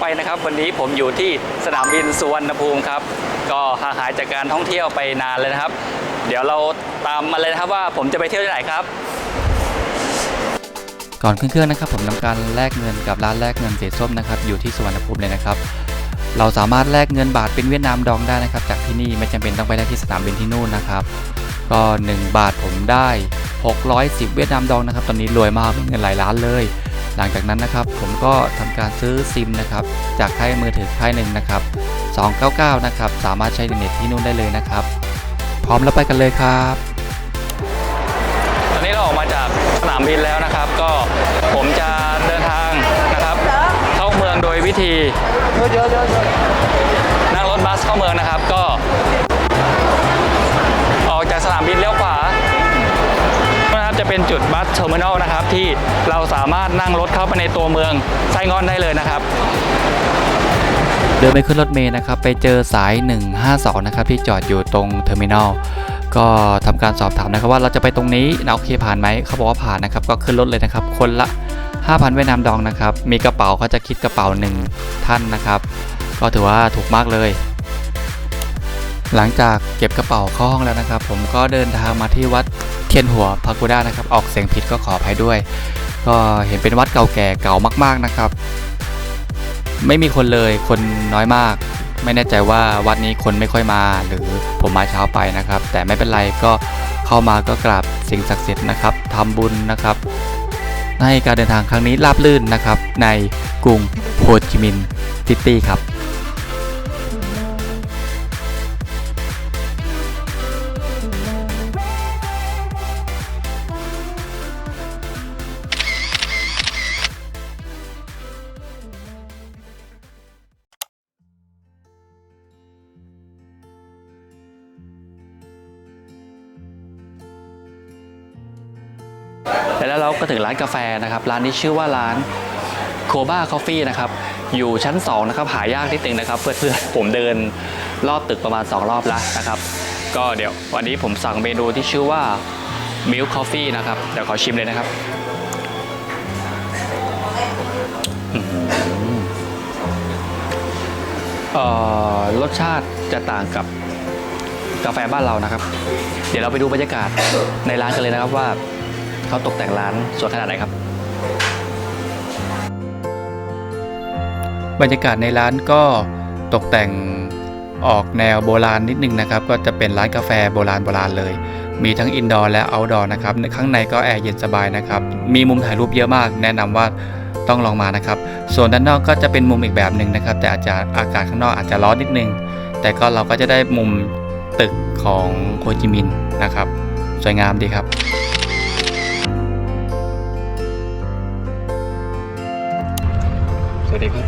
ไปนะครับ วันนี้ผมอยู่ที่สนามบินสุวรรณภูมิครับ ก็ห่างหายจากการท่องเที่ยวไปนานเลยนะครับ เดี๋ยวเราตามมาเลยนะครับว่าผมจะไปเที่ยวที่ไหนครับ ก่อนขึ้นเครื่องนะครับ ผมทำการแลกเงินกับร้านแลกเงินเศษส้มนะครับอยู่ที่สุวรรณภูมิเลยนะครับเราสามารถแลกเงินบาทเป็นเวียดนามดองได้นะครับ จากที่นี่ไม่จำเป็นต้องไปได้ที่สนามบินที่นู่นนะครับ ก็ 1 บาทผมได้ 610 เวียดนามดองนะครับ ตอนนี้รวยมากเป็นเงินหลายล้านเลย หลังจากนั้นนะครับผมก็ทำการซื้อซิมนะครับจากค่ายมือถือค่ายหนึ่งนะครับ299นะครับสามารถใช้อินเทอร์เน็ตที่นู่นได้เลยนะครับ พร้อมแล้วไปกันเลยครับตอนนี้เราออกมาจากสนามบินแล้วนะครับ ก็ผมจะเดินทางนะครับ เข้าเมืองโดยวิธีนั่งรถบัสเข้าเมืองนะครับ ก็ เป็นจุดบัสเทอร์มินอลนะครับ ที่เราสามารถนั่งรถเข้าไปในตัวเมืองไส้งอนได้เลยนะครับเดินไปขึ้นรถเมล์นะครับ ไปเจอสาย 152 นะครับ ที่จอดอยู่ตรงเทอร์มินอลก็ทำการสอบถามนะครับว่าเราจะไปตรงนี้นะโอเคผ่านไหมเขาบอกว่าผ่านนะครับ ก็ขึ้นรถเลยนะครับ คนละ 5,000เวียดนามดองนะครับ มีกระเป๋าเขาจะคิดกระเป๋าหนึ่งท่านนะครับ ก็ถือว่าถูกมากเลย หลังจากเก็บกระเป๋าเข้าห้องแล้วนะครับ ผมก็เดินทางมาที่วัดเทียนหัวพากูด้านะครับ ออกเสียงผิดก็ขออภัยด้วย ก็เห็นเป็นวัดเก่าแก่เก่ามาก ๆนะครับ ไม่มีคนเลยคนน้อยมาก ไม่แน่ใจว่าวัดนี้คนไม่ค่อยมา หรือผมมาเช้าไปนะครับ แต่ไม่เป็นไรก็เข้ามาก็กราบสิ่งศักดิ์สิทธิ์นะครับทำบุญนะครับ ให้การเดินทางครั้งนี้ราบลื่นนะครับ ในกรุงโฮจิมินห์ซิตี้ครับ แล้วเราก็ถึงร้านกาแฟนะครับ ร้านนี้ชื่อว่าร้านโคบ้าคอฟฟี่นะครับ อยู่ชั้น2นะครับ หายากนิดนึงนะครับ เพื่อนๆผมเดินรอบตึกประมาณ 2 รอบแล้วนะครับ ก็เดี๋ยววันนี้ผมสั่งเมนูที่ชื่อว่า Milk Coffee นะครับ เดี๋ยวขอชิมเลยนะครับอื้อหือเอ่อรสชาติจะต่างกับกาแฟบ้านเรานะครับ เดี๋ยวเราไปดูบรรยากาศในร้านกันเลยนะครับว่า เขาตกแต่งร้านสวยขนาดไหนครับ บรรยากาศในร้านก็ตกแต่งออกแนวโบราณนิดนึงนะครับ ก็จะเป็นร้านกาแฟโบราณโบราณเลย มีทั้งอินดอร์และเอาท์ดอร์นะครับ ข้างในก็แอร์เย็นสบายนะครับ มีมุมถ่ายรูปเยอะมาก แนะนำว่าต้องลองมานะครับ ส่วนด้านนอกก็จะเป็นมุมอีกแบบหนึ่งนะครับ แต่อาจจะอากาศข้างนอกอาจจะร้อนนิดนึง แต่ก็เราก็จะได้มุมตึกของโฮจิมินนะครับ สวยงามดีครับ สวัสดีครับ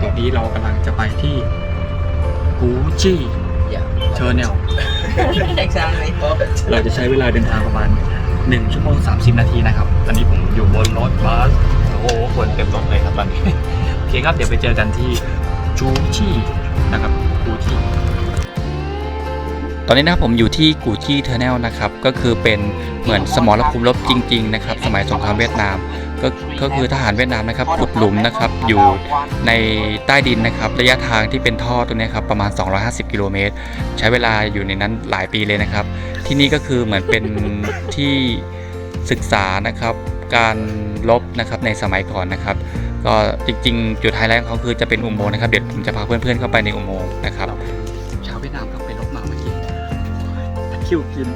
ตอนนี้เรากำลังจะไปที่กูจี้ Yeah. เทอร์เนล exactly. เราจะใช้เวลาเดินทางประมาณ 1 ชั่วโมง 30 นาทีนะครับ ตอนนี้ผมอยู่บนรถบัส โอ้โห คนเต็มรถเลยครับตอนนี้ โอเคครับ เดี๋ยวไปเจอกันที่จูจี้นะครับกูจี้ตอนนี้นะครับผมอยู่ที่กูจี้เทอร์เนลนะครับ ก็คือเป็นเหมือนสมรภูมิรบจริง ๆ นะครับ สมัยสงครามเวียดนาม ก็ก็คือทหารเวียดนามนะครับขุดหลุมนะครับอยู่ในใต้ดินนะครับ ระยะทางที่เป็นท่อตรงนี้ครับประมาณ 250 กิโลเมตร ใช้เวลาอยู่ในนั้นหลายปีเลยนะครับ ที่นี่ก็คือเหมือนเป็นที่ศึกษานะครับ การลบนะครับในสมัยก่อนนะครับ ก็จริงๆ จุดไฮไลท์ของเขาคือจะเป็นอุโมงค์นะครับเดี๋ยวผมจะพาเพื่อนๆเข้าไปในอุโมงค์นะครับชาวเวียดนามครับไปลบมาเมื่อกี้คิวกิน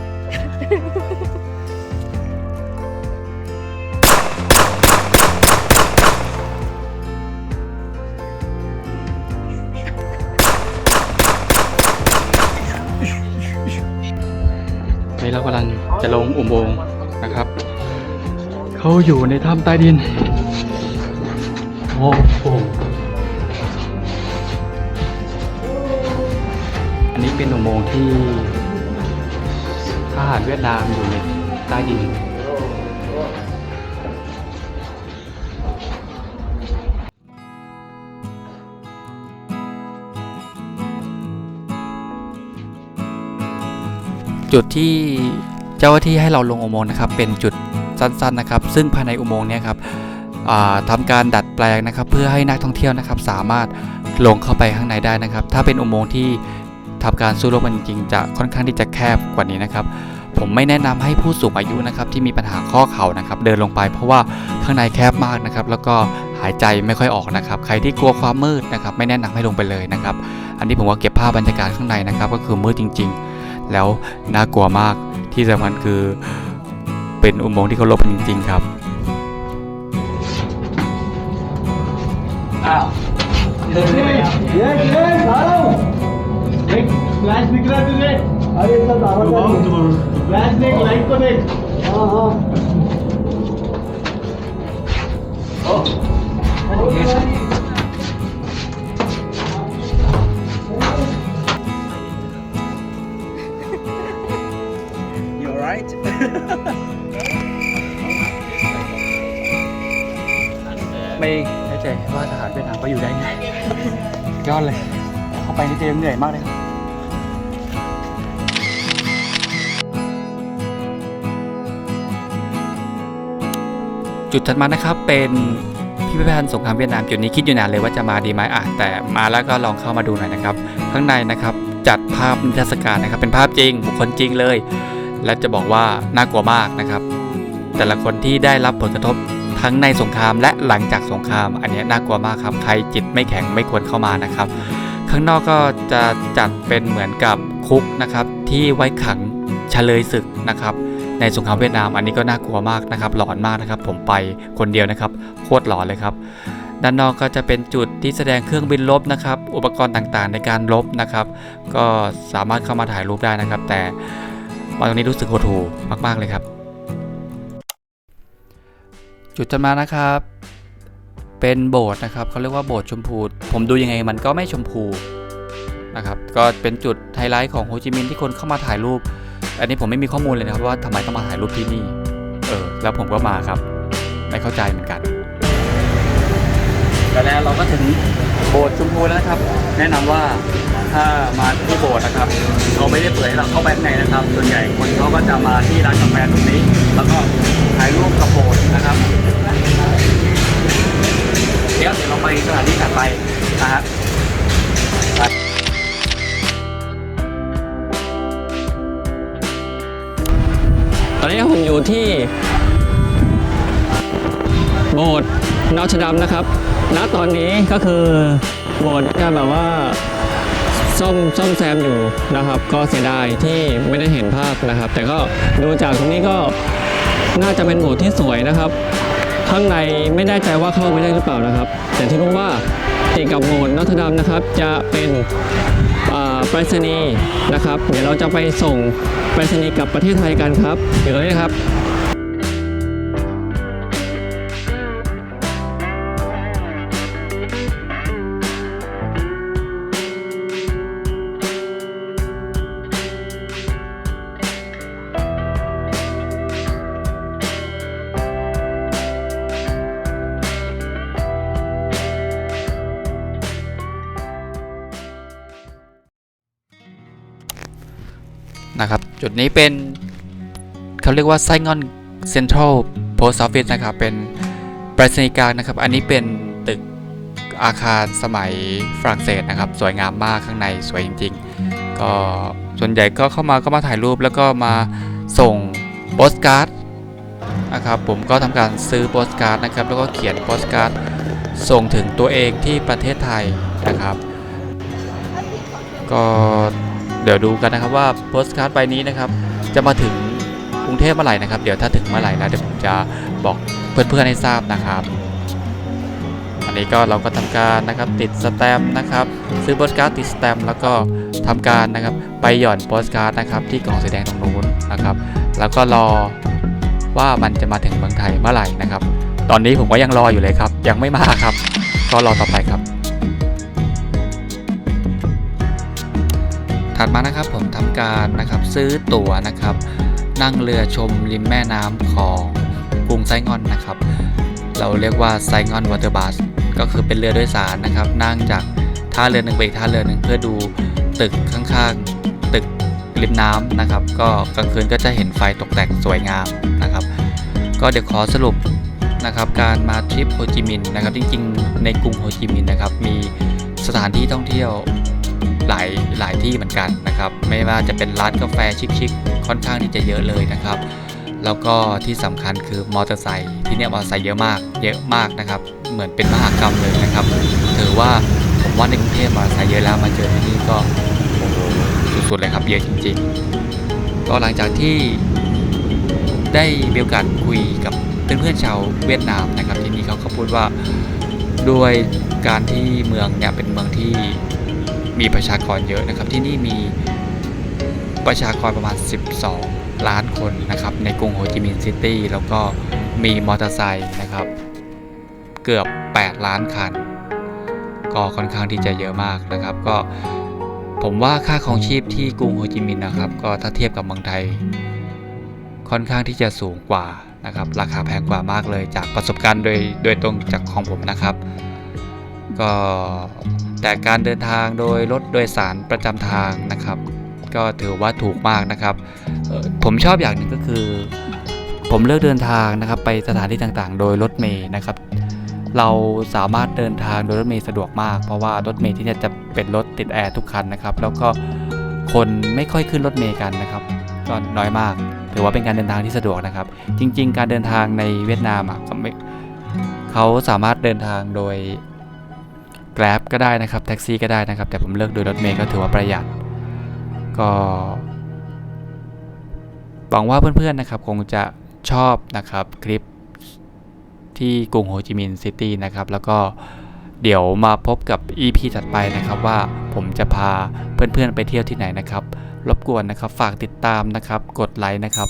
กำลังจะลงอุโมงค์นะครับ เขาอยู่ในถ้ำใต้ดิน โอ้โห อันนี้เป็นอุโมงค์ที่ทหารเวียดนามอยู่ในใต้ดิน จุดที่เจ้าหน้าที่ให้เราลงอุโมงค์นะครับเป็นจุดสั้นๆนะครับ ซึ่งภายในอุโมงค์เนี่ยครับอ่าทำการดัดแปลงนะครับ เพื่อให้นักท่องเที่ยวนะครับ สามารถลงเข้าไปข้างในได้นะครับ ถ้าเป็นอุโมงค์ที่ทำการสู้รบกันจริงจะค่อนข้างที่จะแคบกว่านี้นะครับ ผมไม่แนะนำให้ผู้สูงอายุนะครับ ที่มีปัญหาข้อเข่านะครับ เดินลงไปเพราะว่าข้างในแคบมากนะครับ แล้วก็หายใจไม่ค่อยออกนะครับ ใครที่กลัวความมืดนะครับ ไม่แนะนำให้ลงไปเลยนะครับ อันนี้ผมว่าเก็บภาพบรรยากาศข้างในนะครับ ก็คือมืดจริง ๆ แล้วน่ากลัวมากที่สำคัญคือ เป็นอุโมงค์ที่เขาลบกันจริง ๆ ครับอ้าวเดินไม่ได้ Yes, yes, hello. एक फ्लैश दिख रहा है तुझे अरे सब आवाज फ्लैश देख लाइट को देख हाँ हाँ เข้าไปนี่เตรียมเหนื่อยมากเลยครับจุดถัดมานะครับเป็นพิพิธภัณฑ์สงครามเวียดนามจุดนี้คิดอยู่นานเลยว่าจะมาดีไหมอะแต่มาแล้วก็ลองเข้ามาดูหน่อยนะครับ ข้างในนะครับจัดภาพนิทรรศการนะครับ เป็นภาพจริงบุคคลจริงเลย และจะบอกว่าน่ากลัวมากนะครับ แต่ละคนที่ได้รับผลกระทบทั้งในสงครามและหลังจากสงคราม อันนี้น่ากลัวมากครับ ใครจิตไม่แข็งไม่ควรเข้ามานะครับ ข้างนอกก็จะจัดเป็นเหมือนกับคุกนะครับ ที่ไว้ขังเฉลยศึกนะครับ ในสงครามเวียดนามอันนี้ก็น่ากลัวมากนะครับ หลอนมากนะครับ ผมไปคนเดียวนะครับโคตรหลอนเลยครับ ด้านนอกก็จะเป็นจุดที่แสดงเครื่องบินรบนะครับ อุปกรณ์ต่างๆ ในการรบนะครับ ก็สามารถเข้ามาถ่ายรูปได้นะครับ แต่มาตรงนี้รู้สึกโหดหูมาก ๆเลยครับ จุดจะมานะครับ เป็นโบสถ์นะครับเขาเรียกว่าโบสถ์ชมพู ผมดูยังไงมันก็ไม่ชมพูนะครับก็เป็นจุดไฮไลท์ของโฮจิมินห์ที่คนเข้ามาถ่ายรูป อันนี้ผมไม่มีข้อมูลเลยนะครับว่าทำไมต้องมาถ่ายรูปที่นี่เออแล้วผมก็มาครับ ไม่เข้าใจเหมือนกันแล้วเราก็ถึงโบสถ์ชมพูแล้วนะครับ แนะนำว่าถ้ามาที่โบสถ์นะครับเขาไม่ได้เปิดให้เราเข้าไปข้างในนะครับ ส่วนใหญ่คนเขาก็จะมาที่ร้านกาแฟตรงนี้ แล้วก็ถ่ายรูปกับโบสถ์นะครับ เดี๋ยวเดี๋ยวเราไปสถานที่ถัดไปนะฮะตอนนี้ผมอยู่ที่โบสถ์นอชดัมนะครับ ณ ตอนนี้ก็คือโบสถ์จะแบบว่าซ่อมซ่อมแซมอยู่นะครับ ก็เสียดายที่ไม่ได้เห็นภาพนะครับ แต่ก็ดูจากตรงนี้ก็น่าจะเป็นโบสถ์ที่สวยนะครับ ข้างในไม่แน่ใจว่าเข้าไปได้หรือเปล่านะครับ แต่ที่รู้ว่าติดกับโบสถ์นอชดัมนะครับ จะเป็นไปริศนีนะครับ เดี๋ยวเราจะไปส่งไปริศนีกับประเทศไทยกันครับเดี๋ยวนี้ครับ นะครับ จุดนี้เป็นเขาเรียกว่าไซงอนเซ็นทรัลโพสต์ออฟฟิศนะครับ เป็นปรษณีย์กลางนะครับ อันนี้เป็นตึกอาคารสมัยฝรั่งเศสนะครับ สวยงามมากข้างในสวยจริง ๆ ก็ส่วนใหญ่ก็เข้ามาก็มาถ่ายรูปแล้วก็มาส่งโปสการ์ดนะครับ ผมก็ทำการซื้อโปสการ์ดนะครับ แล้วก็เขียนโปสการ์ดส่งถึงตัวเองที่ประเทศไทยนะครับ ก็ เดี๋ยวดูกันนะครับว่าโปสการ์ดใบนี้นะครับ จะมาถึงกรุงเทพเมื่อไหร่นะครับ เดี๋ยวถ้าถึงเมื่อไหร่แล้วเดี๋ยวผมจะบอกเพื่อนๆให้ทราบนะครับ อันนี้ก็เราก็ทำการนะครับติดสแตมป์นะครับ ซื้อโปสการ์ดติดสแตมป์แล้วก็ทำการนะครับไปหย่อนโปสการ์ดนะครับ ที่กล่องสีแดงตรงนู้นนะครับ แล้วก็รอว่ามันจะมาถึงเมืองไทยเมื่อไหร่นะครับ ตอนนี้ผมก็ยังรออยู่เลยครับ ยังไม่มาครับ ก็รอต่อไปครับ ถัดมานะครับผมทำการนะครับซื้อตั๋วนะครับ นั่งเรือชมริมแม่น้ำของกรุงไซงอนนะครับ เราเรียกว่าไซงอนวอเตอร์บัสก็คือเป็นเรือโดยสารนะครับ นั่งจากท่าเรือหนึ่งไปอีกท่าเรือหนึ่งเพื่อดูตึกข้างๆ ตึกริมน้ำนะครับ ก็กลางคืนก็จะเห็นไฟตกแต่งสวยงามนะครับ ก็เดี๋ยวขอสรุปนะครับการมาทริปโฮจิมินห์นะครับ จริงๆ ในกรุงโฮจิมินห์นะครับ มีสถานที่ท่องเที่ยว หลายหลายที่เหมือนกันนะครับ ไม่ว่าจะเป็นร้านกาแฟชิคๆค่อนข้างที่จะเยอะเลยนะครับ แล้วก็ที่สำคัญคือมอเตอร์ไซค์ที่เนี่ยมอเตอร์ไซค์เยอะมากเยอะมากนะครับ เหมือนเป็นมหากรรมเลยนะครับ ถือว่าผมว่าในกรุงเทพมอเตอร์ไซค์เยอะแล้วมาเจอที่นี่ก็โอ้โหสุดๆเลยครับเยอะจริง ๆ ก็หลังจากที่ได้มีโอกาสคุยกับเพื่อนๆชาวเวียดนามนะครับที่นี่เขาก็พูดว่าด้วยการที่เมืองเนี่ยเป็นเมืองที่ มีประชากรเยอะนะครับ ที่นี่มีประชากรประมาณ 12 ล้านคนนะครับ ในกรุงโฮจิมินห์ซิตี้แล้วก็มีมอเตอร์ไซค์นะครับ เกือบ 8 ล้านคัน ก็ค่อนข้างที่จะเยอะมากนะครับ ก็ผมว่าค่าครองชีพที่กรุงโฮจิมินห์นะครับ ก็ถ้าเทียบกับเมืองไทย ค่อนข้างที่จะสูงกว่านะครับ ราคาแพงกว่ามากเลยจากประสบการณ์โดยโดยตรงจากของผมนะครับ ก็ แต่การเดินทางโดยรถโดยสารประจำทางนะครับ ก็ถือว่าถูกมากนะครับ ผมชอบอย่างหนึ่งก็คือ ผมเลือกเดินทางนะครับไปสถานที่ต่างๆ โดยรถเมย์นะครับ เราสามารถเดินทางโดยรถเมย์สะดวกมาก เพราะว่ารถเมย์ที่นี่จะเป็นรถติดแอร์ทุกคันนะครับ แล้วก็คนไม่ค่อยขึ้นรถเมย์กันนะครับก็น้อยมาก ถือว่าเป็นการเดินทางที่สะดวกนะครับ จริง ๆ การเดินทางในเวียดนามอะเขาสามารถเดินทางโดย Grab ก็ได้นะครับแท็กซี่ก็ได้นะครับ แต่ผมเลือกโดยรถเมย์ก็ถือว่าประหยัด ก็หวังว่าเพื่อนๆนะครับ คงจะชอบนะครับคลิปที่กรุงโฮจิมินห์ซิตี้นะครับ แล้วก็เดี๋ยวมาพบกับ EP ถัดไปนะครับว่าผมจะพาเพื่อนๆไปเที่ยวที่ไหนนะครับ รบกวนนะครับ ฝากติดตามนะครับ กดไลค์นะครับ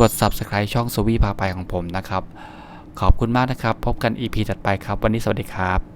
กด Subscribe ช่องสวีพาไปของผมนะครับ ขอบคุณมากนะครับ พบกัน EP ถัดไปครับ วันนี้สวัสดีครับ